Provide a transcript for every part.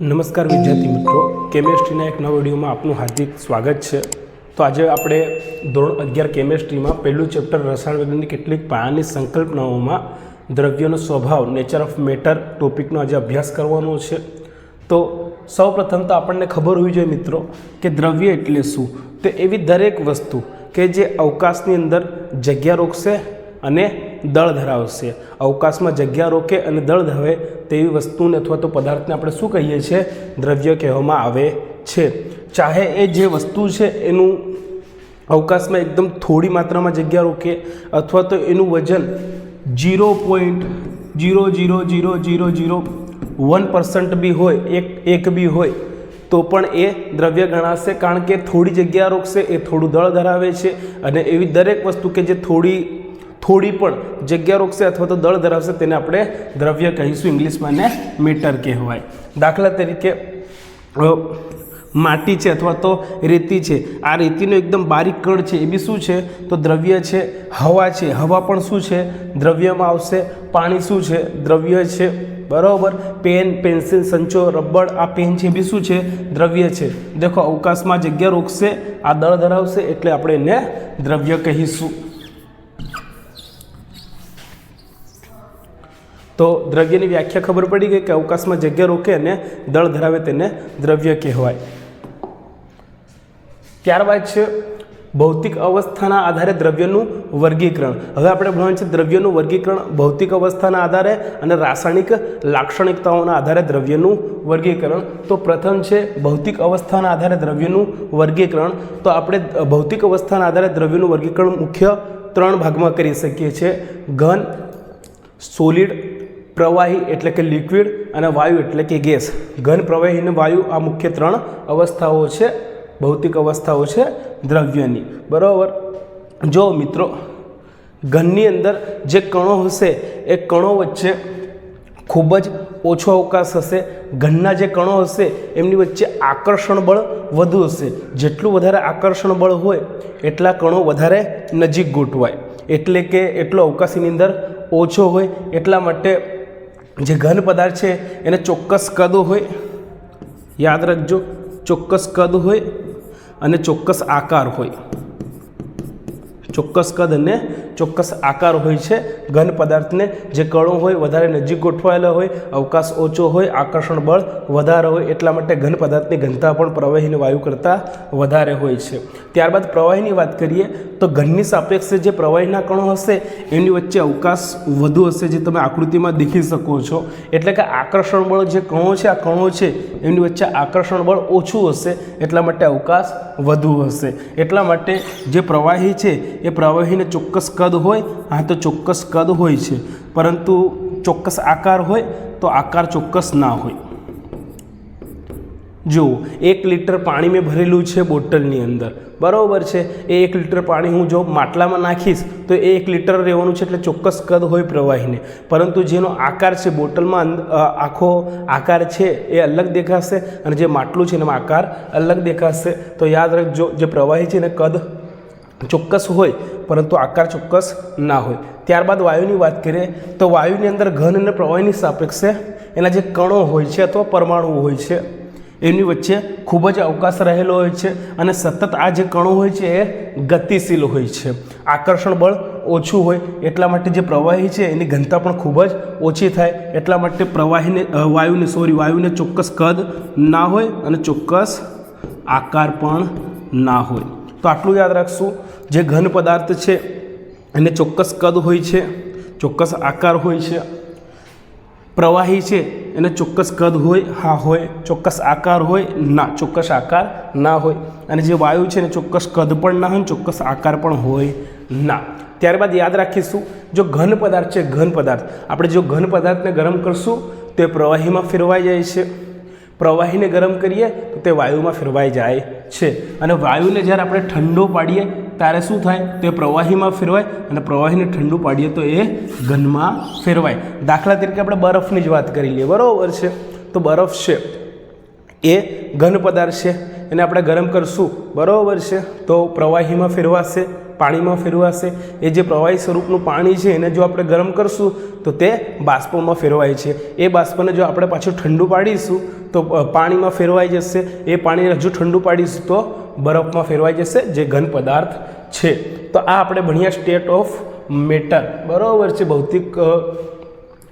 નમસ્કાર વિદ્યાર્થી મિત્રો. કેમેસ્ટ્રીના એક નવા વિડીયોમાં આપનું હાર્દિક સ્વાગત છે. તો આજે આપણે ધોરણ અગિયાર કેમેસ્ટ્રીમાં પહેલું ચેપ્ટર રસાયણ વિજ્ઞાનની કેટલીક પાયાની સંકલ્પનાઓમાં દ્રવ્યનો સ્વભાવ નેચર ઓફ મેટર ટોપિકનો આજે અભ્યાસ કરવાનો છે. તો સૌપ્રથમ તો આપણને ખબર હોવી જોઈએ મિત્રો કે દ્રવ્ય એટલે શું? તો એવી દરેક વસ્તુ કે જે અવકાશની અંદર જગ્યા રોકશે અને દળ ધરાવશે. અવકાશમાં જગ્યા રોકે અને દળ ધરાવે તેવી વસ્તુને અથવા તો પદાર્થને આપણે શું કહીએ છીએ? દ્રવ્ય કહેવામાં આવે છે. ચાહે એ જે વસ્તુ છે એનું અવકાશમાં એકદમ થોડી માત્રામાં જગ્યા રોકે અથવા તો એનું વજન zero point zero zero zero zero zero one percent બી હોય, એક એક બી હોય, તો પણ એ દ્રવ્ય ગણાશે કારણ કે થોડી જગ્યા રોકશે, એ થોડું દળ ધરાવે છે અને એવી દરેક વસ્તુ કે જે થોડી થોડી પણ જગ્યા રોકશે અથવા તો દળ ધરાવશે તેને આપણે દ્રવ્ય કહીશું ઇંગ્લિશમાં ને મીટર કહેવાય. દાખલા તરીકે માટી છે અથવા તો રેતી છે. આ રેતીનો એકદમ બારીક કણ છે, એ બી શું છે? તો દ્રવ્ય છે, હવા છે. હવા પણ શું છે? દ્રવ્યમાં આવશે. પાણી શું છે? દ્રવ્ય છે. બરાબર? પેન, પેન્સિલ, સંચો, રબર, આ પેન છે બી શું છે? દ્રવ્ય છે. દેખો, અવકાશમાં જગ્યા રોકશે, આ દળ ધરાવશે એટલે આપણે એને દ્રવ્ય કહીશું. તો દ્રવ્યની વ્યાખ્યા ખબર પડી ગઈ કે અવકાશમાં જગ્યા રોકે અને દળ ધરાવે તેને દ્રવ્ય કહેવાય. ત્યારબાદ છે ભૌતિક અવસ્થાના આધારે દ્રવ્યનું વર્ગીકરણ. હવે આપણે ભણવાનું છે દ્રવ્યનું વર્ગીકરણ ભૌતિક અવસ્થાના આધારે અને રાસાયણિક લાક્ષણિકતાઓના આધારે દ્રવ્યનું વર્ગીકરણ. તો પ્રથમ છે ભૌતિક અવસ્થાના આધારે દ્રવ્યનું વર્ગીકરણ. તો આપણે ભૌતિક અવસ્થાના આધારે દ્રવ્યનું વર્ગીકરણ મુખ્ય ત્રણ ભાગમાં કરી શકીએ છીએ. ઘન, સોલિડ પ્રવાહી એટલે કે લિક્વિડ અને વાયુ એટલે કે ગેસ. ઘન પ્રવાહી વાયુ આ મુખ્ય ત્રણ અવસ્થાઓ છે, ભૌતિક અવસ્થાઓ છે, દ્રવ્યની. બરાબર? જો મિત્રો, ઘનની અંદર જે કણો હશે, એ કણો વચ્ચે ખૂબ જ ઓછો અવકાશ હશે. ઘનના જે કણો હશે, એમની વચ્ચે આકર્ષણ બળ વધુ હશે. જેટલું વધારે આકર્ષણ બળ હોય, એટલા કણો વધારે નજીક ગોઠવાય. એટલે કે, એટલો અવકાશની અંદર ઓછો હોય, એટલા માટે જે ઘન પદાર્થ છે, એને ચોક્કસ કદ હોય, યાદ રાખજો, ચોક્કસ કદ હોય અને ચોક્કસ આકાર હોય. ચોક્કસ કદ અને ચોક્કસ આકાર હોય છે. ઘન પદાર્થને જે કણો હોય વધારે નજીક ગોઠવાયેલા હોય, અવકાશ ઓછો હોય, આકર્ષણ બળ વધારે હોય એટલા માટે ઘન પદાર્થની ઘનતા પણ પ્રવાહીની વાયુ કરતાં વધારે હોય છે. ત્યારબાદ પ્રવાહીની વાત કરીએ તો ઘનની સાપેક્ષે જે પ્રવાહીના કણો હશે, એની વચ્ચે અવકાશ વધુ હશે જે તમે આકૃતિમાં દેખી શકો છો. એટલે કે આકર્ષણ બળ જે કણો છે, આ કણો છે એમની વચ્ચે આકર્ષણ બળ ઓછું હશે, એટલા માટે અવકાશ વધુ હશે. એટલા માટે જે પ્રવાહી છે એ પ્રવાહીને ચોક્કસ કદ હોય હા તો ચોક્કસ કદ હોય છે. પરંતુ ચોક્કસ આકાર હોય, તો આકાર ચોક્કસ ના હોય. જુઓ, એક લીટર પાણી મેં ભરેલું છે બોટલની અંદર. બરાબર છે? એ એક લીટર પાણી હું જો માટલામાં નાખીશ, તો એ એક લીટર રહેવાનું છે એટલે ચોક્કસ કદ હોય પ્રવાહીને. પરંતુ જેનો આકાર છે બોટલમાં આખો આકાર છે, એ અલગ દેખાશે અને જે માટલું છે એનો આકાર અલગ દેખાશે. તો યાદ રાખજો, જે પ્રવાહી છે એને કદ ચોક્કસ હોય, પરંતુ આકાર ચોક્કસ ના હોય. ત્યારબાદ વાયુની વાત કરીએ, તો વાયુની અંદર ઘન અને પ્રવાહીની સાપેક્ષે એના જે કણો હોય છે અથવા પરમાણુઓ હોય છે, એમની વચ્ચે ખૂબ જ અવકાશ રહેલો હોય છે અને સતત આ જે કણો હોય છે એ ગતિશીલ હોય છે. આકર્ષણ બળ ઓછું હોય એટલા માટે જે પ્રવાહી છે એની ઘનતા પણ ખૂબ જ ઓછી થાય, એટલા માટે પ્રવાહીને વાયુને સોરી વાયુને ચોક્કસ કદ ના હોય અને ચોક્કસ આકાર પણ ના હોય. તો આટલું યાદ રાખશું. જે ઘન પદાર્થ છે, એને ચોક્કસ કદ હોય છે, ચોક્કસ આકાર હોય છે. પ્રવાહી છે, એને ચોક્કસ કદ હોય, હા હોય. ચોક્કસ આકાર હોય, ના. ચોક્કસ આકાર ના હોય. અને જે વાયુ છે, એને ચોક્કસ કદ પણ ના હોય ચોક્કસ આકાર પણ હોય ના. ત્યારબાદ યાદ રાખીશું, જો ઘન પદાર્થ છે, ઘન પદાર્થ. આપણે જો ઘન પદાર્થને ગરમ કરશું, તો એ પ્રવાહીમાં ફેરવાઈ જાય છે. પ્રવાહીને ગરમ કરીએ તો તે વાયુમાં ફેરવાઈ જાય છે. અને વાયુને જ્યારે આપણે ઠંડો પાડીએ ત્યારે શું થાય? તો એ પ્રવાહીમાં ફેરવાય અને પ્રવાહીને ઠંડુ પાડીએ તો એ ઘનમાં ફેરવાય. દાખલા તરીકે આપણે બરફની જ વાત કરી લઈએ. બરાબર છે? તો બરફ છે, એ ઘન પદાર્થ છે. એને આપણે ગરમ કરશું. બરાબર છે? તો પ્રવાહીમાં ફેરવાશે. પાણીમાં ફેરવાશે. એ જે પ્રવાહી સ્વરૂપનું પાણી છે, એને જો આપણે ગરમ કરશું, તો તે બાષ્પમાં ફેરવાય છે. એ બાષ્પને જો આપણે પાછું ઠંડુ પાડીશું, તો પાણીમાં ફેરવાઈ જશે. એ પાણી હજુ ઠંડુ પાડીશું, તો બરફમાં ફેરવાઈ જશે, જે ઘન પદાર્થ છે. તો આ આપણે ભણ્યા સ્ટેટ ઓફ મેટર. બરાબર છે, ભૌતિક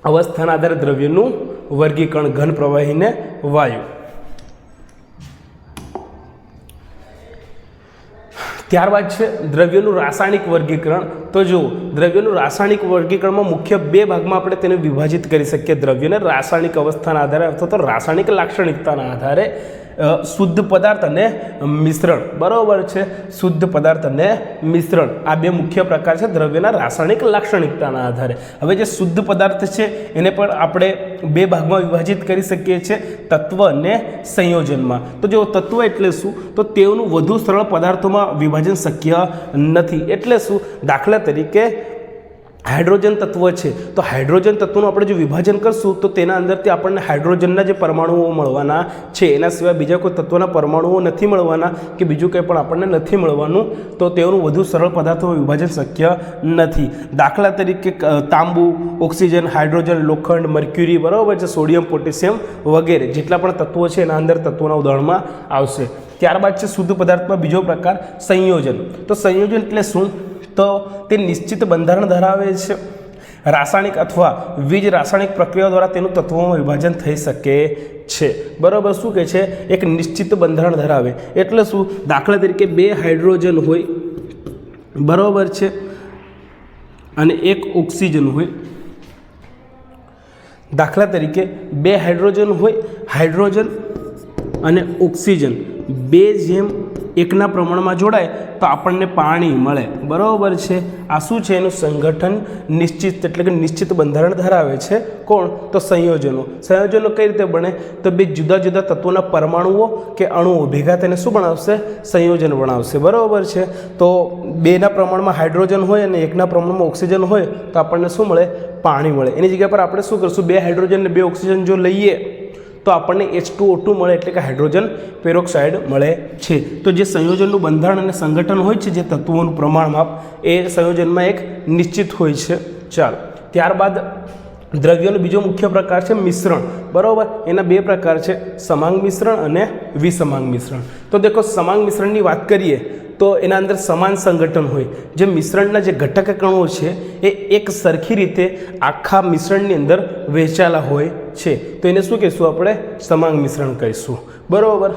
અવસ્થાના આધારે દ્રવ્યનું વર્ગીકરણ ઘન પ્રવાહીને વાયુ. ત્યારબાદ છે દ્રવ્યનું રાસાયણિક વર્ગીકરણ. તો જુઓ, દ્રવ્યનું રાસાયણિક વર્ગીકરણમાં મુખ્ય બે ભાગમાં આપણે તેને વિભાજિત કરી શકીએ. દ્રવ્યને રાસાયણિક અવસ્થાના આધારે અથવા તો રાસાયણિક લાક્ષણિકતાના આધારે. શુદ્ધ પદાર્થ અને મિશ્રણ. બરાબર છે? શુદ્ધ પદાર્થ અને મિશ્રણ. આ બે મુખ્ય પ્રકાર છે દ્રવ્યના રાસાયણિક લાક્ષણિકતાના આધારે. હવે જે શુદ્ધ પદાર્થ છે, એને પણ આપણે બે ભાગમાં વિભાજિત કરી શકીએ છીએ, તત્વ અને સંયોજનમાં. તો જો તત્વ એટલે શું? તો તેઓનું વધુ સરળ પદાર્થોમાં વિભાજન શક્ય નથી. એટલે શું? દાખલા તરીકે હાઇડ્રોજન તત્વ છે, તો હાઇડ્રોજન તત્વનું આપણે જો વિભાજન કરશું, તો તેના અંદરથી આપણને હાઇડ્રોજનના જે પરમાણુઓ મળવાના છે, એના સિવાય બીજા કોઈ તત્વના પરમાણુઓ નથી મળવાના કે બીજું કંઈ પણ આપણને નથી મળવાનું, તો તેઓનું વધુ સરળ પદાર્થો વિભાજન શક્ય નથી. દાખલા તરીકે તાંબુ, ઓક્સિજન, હાઇડ્રોજન, લોખંડ, મર્ક્યુરી, બરાબર છે, સોડિયમ, પોટેશિયમ વગેરે જેટલા પણ તત્વો છે, એના અંદર તત્વોના ઉદાહરણમાં આવશે. ત્યારબાદ છે શુદ્ધ પદાર્થમાં બીજો પ્રકાર સંયોજન. તો સંયોજન એટલે શું? તો તે નિશ્ચિત બંધારણ ધરાવે છે. રાસાયણિક અથવા વીજ રાસાયણિક પ્રક્રિયાઓ દ્વારા તેનું તત્વોમાં વિભાજન થઈ શકે છે. બરાબર શું કહે છે? એક નિશ્ચિત બંધારણ ધરાવે. એટલે શું? દાખલા તરીકે બે હાઇડ્રોજન હોય. બરાબર છે. અને એક ઓક્સિજન હોય. દાખલા તરીકે બે હાઇડ્રોજન હોય, હાઇડ્રોજન અને ઓક્સિજન. બે જેમ એકના પ્રમાણમાં જોડાય તો આપણને પાણી મળે. બરાબર છે? આ શું છે? એનું સંગઠન નિશ્ચિત, એટલે કે નિશ્ચિત બંધારણ ધરાવે છે. કોણ? તો સંયોજનો. સંયોજનો કઈ રીતે બને? તો બે જુદા જુદા તત્વોના પરમાણુઓ કે અણુઓ ભેગા તેને શું બનાવશે? સંયોજન બનાવશે. બરાબર છે? તો બેના પ્રમાણમાં હાઇડ્રોજન હોય અને એકના પ્રમાણમાં ઓક્સિજન હોય તો આપણને શું મળે? પાણી મળે. એની જગ્યા પર આપણે શું કરશું? બે હાઇડ્રોજન ને બે ઓક્સિજન જો લઈએ તો આપણને એચ ટુ ઓ ટુ મળે એટલે કે હાઇડ્રોજન પેરોક્સાઇડ મળે છે. તો જે સંયોજનનું બંધારણ અને સંગઠન હોય છે, જે તત્વોનું પ્રમાણમાપ એ સંયોજનમાં એક નિશ્ચિત હોય છે. ચાલો, ત્યારબાદ દ્રવ્યનો બીજો મુખ્ય પ્રકાર છે મિશ્રણ. બરાબર? એના બે પ્રકાર છે, સમાંગ મિશ્રણ અને વિસમાંગ મિશ્રણ. તો દેખો, સમાંગ મિશ્રણની વાત કરીએ તો એના અંદર સમાન સંગઠન હોય. જે મિશ્રણના જે ઘટક કણો છે, એ એક સરખી રીતે આખા મિશ્રણની અંદર વહેંચાયેલા હોય છે. તો એને શું કહીશું આપણે? સમાંગ મિશ્રણ કહીશું. બરાબર?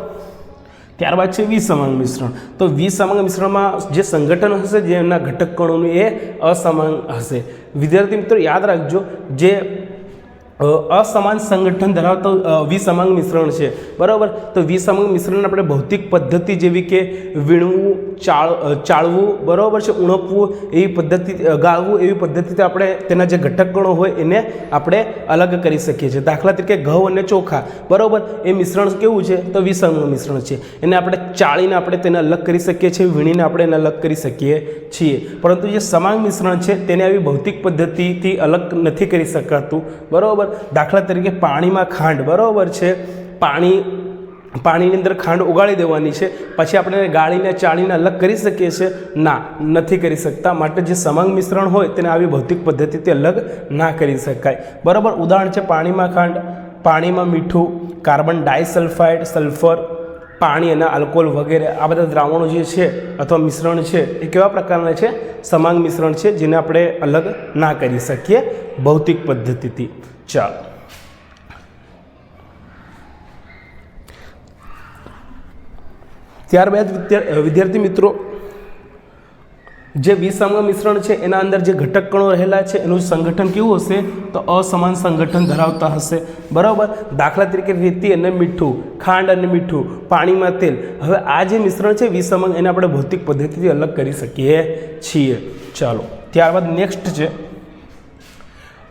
ત્યારબાદ છે વિસમાંગ મિશ્રણ. તો વિસમાંગ મિશ્રણમાં જે સંગઠન હશે જે એમના ઘટક કણોનું એ અસમાંગ હશે. વિદ્યાર્થી મિત્રો, યાદ રાખજો, જે અસમાન સંગઠન ધરાવતો વિસમાંગ મિશ્રણ છે. બરાબર? તો વિસમાંગ મિશ્રણ આપણે ભૌતિક પદ્ધતિ જેવી કે વીણવું, ચાળ ચાળવું, બરાબર છે? ઉણપવું એવી પદ્ધતિ ગાળવું એવી પદ્ધતિથી આપણે તેના જે ઘટક ગણો હોય એને આપણે અલગ કરી શકીએ છીએ. દાખલા તરીકે ઘઉં અને ચોખા. બરાબર? એ મિશ્રણ કેવું છે? તો વિસંગ મિશ્રણ છે. એને આપણે ચાળીને આપણે તેને અલગ કરી શકીએ છીએ, વીણીને આપણે એને અલગ કરી શકીએ છીએ. પરંતુ જે સમાંગ મિશ્રણ છે, તેને આવી ભૌતિક પદ્ધતિથી અલગ નથી કરી શકાતું. બરાબર? દાખલા તરીકે પાણીમાં ખાંડ, બરાબર છે? પાણી, પાણીની અંદર ખાંડ ઉગાડી દેવાની છે. પછી આપણે ગાળીને, ચાળીને અલગ કરી શકીએ છીએ? ના, નથી કરી શકતા. માટે જે સમાંગ મિશ્રણ હોય તેને આવી ભૌતિક પદ્ધતિથી અલગ ના કરી શકાય. બરાબર? ઉદાહરણ છે પાણીમાં ખાંડ. પાણીમાં મીઠું, કાર્બન ડાયસલ્ફાઇડ, સલ્ફર પાણી અને આલ્કોહોલ વગેરે, આ બધા દ્રાવણો જે છે અથવા મિશ્રણ છે, એ કેવા પ્રકારના છે? સમાંગ મિશ્રણ છે, જેને આપણે અલગ ના કરી શકીએ ભૌતિક પદ્ધતિથી. ચાલો. ત્યારબાદ વિદ્યા, વિદ્યાર્થી મિત્રો જે વિસમ મિશ્રણ છે, એના અંદર જે ઘટક કણો રહેલા છે, એનું સંગઠન કેવું હશે? તો અસમાન સંગઠન ધરાવતા હશે. બરાબર? દાખલા તરીકે રેતી અને મીઠું, ખાંડ અને મીઠું, પાણીમાં તેલ. હવે આ જે મિશ્રણ છે વિસમંગ એને આપણે ભૌતિક પદ્ધતિથી અલગ કરી શકીએ છીએ. ચાલો, ત્યારબાદ નેક્સ્ટ છે.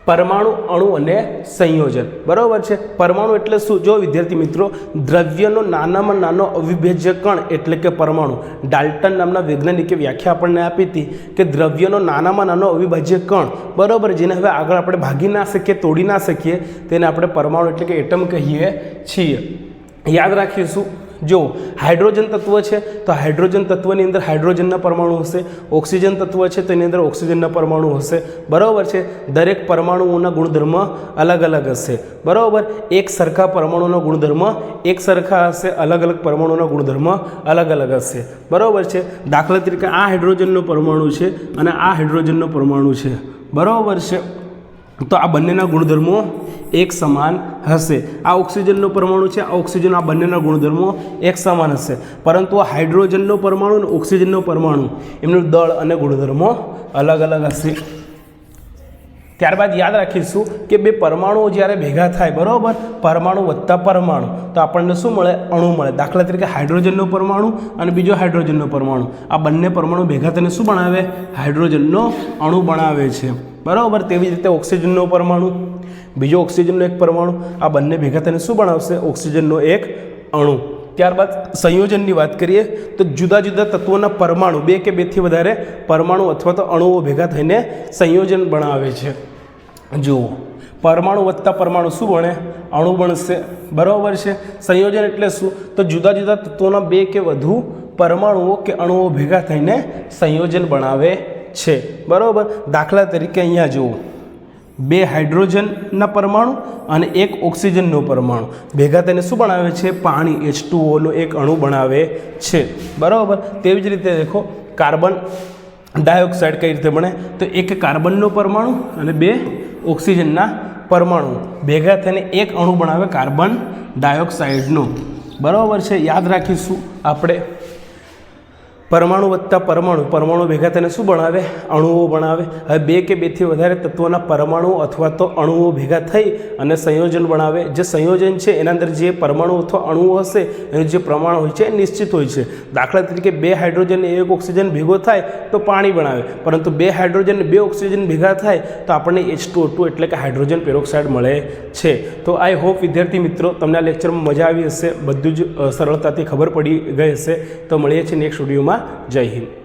પરમાણુ અણુ અને સંયોજન. બરાબર છે? પરમાણુ એટલે શું? જો વિદ્યાર્થી મિત્રો, દ્રવ્યનો નાનામાં નાનો અવિભેજ્ય કણ એટલે કે પરમાણુ. ડાલ્ટન નામના વૈજ્ઞાનિકે વ્યાખ્યા આપણને આપી હતી કે દ્રવ્યનો નાનામાં નાનો અવિભાજ્ય કણ. બરાબર? જેને હવે આગળ આપણે ભાગી ના શકીએ, તોડી ના શકીએ, તેને આપણે પરમાણુ એટલે કે એટમ કહીએ છીએ. યાદ રાખીશું જો હાઇડ્રોજન તત્વ છે, તો હાઇડ્રોજન તત્વની અંદર હાઇડ્રોજનના પરમાણુ હશે, ઓક્સિજન તત્વ છે તેની અંદર ઓક્સિજનના પરમાણુ હશે. બરાબર છે? દરેક પરમાણુઓના ગુણધર્મ અલગ અલગ હશે. બરાબર? એક સરખા પરમાણુનો ગુણધર્મ એક સરખા હશે, અલગ અલગ પરમાણુનો ગુણધર્મ અલગ અલગ હશે. બરાબર છે? દાખલા તરીકે આ હાઇડ્રોજનનો પરમાણુ છે અને આ હાઇડ્રોજનનો પરમાણુ છે. બરાબર છે? તો આ બંનેના ગુણધર્મો એક સમાન હશે. આ ઓક્સિજનનો પરમાણુ છે, આ ઓક્સિજન, આ બંનેના ગુણધર્મો એક સમાન હશે. પરંતુ હાઇડ્રોજનનો પરમાણુ અને ઓક્સિજનનો પરમાણુ એમનું દળ અને ગુણધર્મો અલગ અલગ હશે. ત્યારબાદ યાદ રાખીશું કે બે પરમાણુઓ જ્યારે ભેગા થાય, બરાબર? પરમાણુ વત્તા પરમાણુ. તો આપણને શું મળે? અણુ મળે. દાખલા તરીકે હાઇડ્રોજનનો પરમાણુ અને બીજો હાઇડ્રોજનનો પરમાણુ. આ બંને પરમાણુ ભેગા થઈને શું બનાવે? હાઇડ્રોજનનો અણુ બનાવે છે. બરાબર? તેવી જ રીતે ઓક્સિજનનો પરમાણુ. બીજો ઓક્સિજનનો એક પરમાણુ. આ બંને ભેગા થઈને શું બનાવશે? ઓક્સિજનનો એક અણુ. ત્યારબાદ સંયોજનની વાત કરીએ તો જુદા જુદા તત્વોના પરમાણુ, બે કે બેથી વધારે પરમાણુ અથવા તો અણુઓ ભેગા થઈને સંયોજન બનાવે છે. જુઓ, પરમાણુ વત્તા પરમાણુ શું બને? અણુ બનશે. બરાબર છે? સંયોજન એટલે શું? તો જુદા જુદા તત્વોના બે કે વધુ પરમાણુઓ કે અણુઓ ભેગા થઈને સંયોજન બનાવે છે. બરાબર? દાખલા તરીકે અહીંયા જુઓ. બે હાઇડ્રોજનના પરમાણુ અને એક ઓક્સિજનનો પરમાણુ. ભેગા તેને શું બનાવે છે? પાણી એચ ટુઓનો એક અણુ બનાવે છે. બરાબર? તેવી જ રીતે દેખો, કાર્બન ડાયોક્સાઇડ કઈ રીતે બને? તો એક કાર્બનનો પરમાણુ અને બે ઓક્સિજનના પરમાણુ. ભેગા થઈને એક અણુ બનાવે કાર્બન ડાયોક્સાઇડનું. બરાબર છે? યાદ રાખીશું આપણે પરમાણુ વત્તા પરમાણુ. પરમાણુ ભેગા થઈને શું બનાવે? અણુઓ બનાવે. હવે બે કે બેથી વધારે તત્વોના પરમાણુ અથવા તો અણુઓ ભેગા થઈ અને સંયોજન બનાવે. જે સંયોજન છે, એના અંદર જે પરમાણુ અથવા અણુઓ હશે, એનું જે પ્રમાણ હોય છે, એ નિશ્ચિત હોય છે. દાખલા તરીકે બે હાઇડ્રોજન એક ઓક્સિજન ભેગો થાય તો પાણી બનાવે. પરંતુ બે હાઇડ્રોજન બે ઓક્સિજન ભેગા થાય તો આપણને એચ ટુ ટુ એટલે કે હાઇડ્રોજન પેરોક્સાઇડ મળે છે. તો આઈ હોપ વિદ્યાર્થી મિત્રો, તમને આ લેક્ચરમાં મજા આવી હશે. બધું જ સરળતાથી ખબર પડી ગઈ હશે. તો મળીએ છીએ નેક્સ્ટ વિડીયોમાં જય હિન્દ.